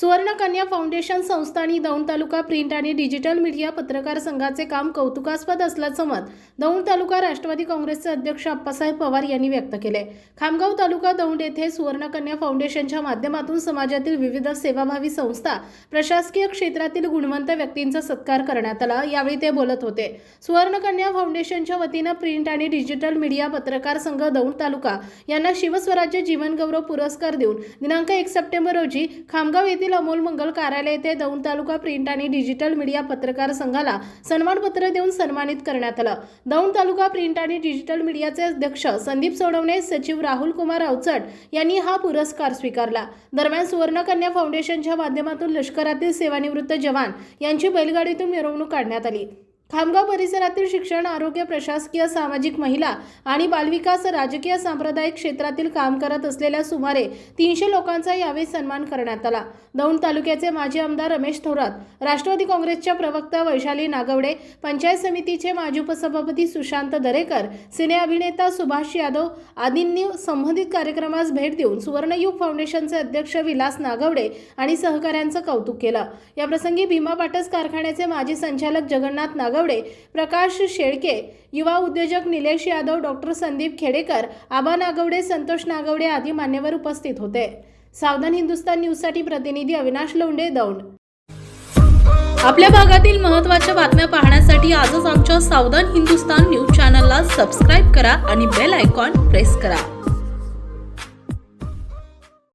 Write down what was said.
सुवर्णकन्या foundation संस्था आणि Daund taluka print आणि डिजिटल मीडिया पत्रकार संघाचे काम कौतुकास्पद असल्याचं मत दौंड तालुका राष्ट्रवादी काँग्रेसचे अध्यक्ष अप्पासाहेब पवार यांनी व्यक्त केले. खामगाव तालुका दौंड येथे सुवर्णकन्या फाउंडेशनच्या माध्यमातून समाजातील विविध सेवाभावी संस्था प्रशासकीय क्षेत्रातील गुणवंत व्यक्तींचा सत्कार करण्यात आला. यावेळी ते बोलत होते. सुवर्णकन्या फाउंडेशनच्या वतीनं प्रिंट आणि डिजिटल मीडिया पत्रकार संघ दौंड तालुका यांना शिवस्वराज्य जीवनगौरव पुरस्कार देऊन दिनांक एक सप्टेंबर रोजी खामगाव येथील अमोल मंगल कार्यालय येथे दौंड तालुका प्रिंट आणि डिजिटल मीडिया पत्रकार संघाला सन्मानपत्र देऊन सन्मानित करण्यात आलं. दौंड तालुका प्रिंट आणि डिजिटल मीडियाचे अध्यक्ष संदीप सोडवणे सचिव राहुल कुमार अवचट यांनी हा पुरस्कार स्वीकारला. दरम्यान सुवर्णकन्या फाउंडेशनच्या माध्यमातून लष्करातील सेवानिवृत्त जवान यांची बैलगाडीतून मिरवणूक काढण्यात आली. खामगाव परिसरातील शिक्षण आरोग्य प्रशासकीय सामाजिक महिला आणि बालविकास राजकीय सांप्रदायिक क्षेत्रातील काम करत असलेल्या सुमारे तीनशे लोकांचा यावेळी सन्मान करण्यात आला. दौंड तालुक्याचे माजी आमदार रमेश थोरात राष्ट्रवादी काँग्रेसच्या प्रवक्ता वैशाली नागवडे पंचायत समितीचे माजी उपसभापती सुशांत दरेकर सिने अभिनेता सुभाष यादव आदींनी संबंधित कार्यक्रमास भेट देऊन सुवर्णयुग फाउंडेशनचे अध्यक्ष विलास नागवडे आणि सहकाऱ्यांचं कौतुक केलं. याप्रसंगी भीमा पाटस कारखान्याचे माजी संचालक जगन्नाथ नागवडे प्रकाश शेळके युवा उद्योजक निलेश यादव डॉक्टर संदीप खेडेकर आबा नागवडे संतोष नागवडे आदी मान्यवर उपस्थित होते. सावधान हिंदुस्तान न्यूजसाठी प्रतिनिधी अविनाश लोंढे दौंड. आपल्या भागातील महत्त्वाच्या बातम्या पाहण्यासाठी आजच आमच्या सावधान हिंदुस्तान न्यूज चॅनलला सबस्क्राईब करा आणि बेल आयकॉन प्रेस करा.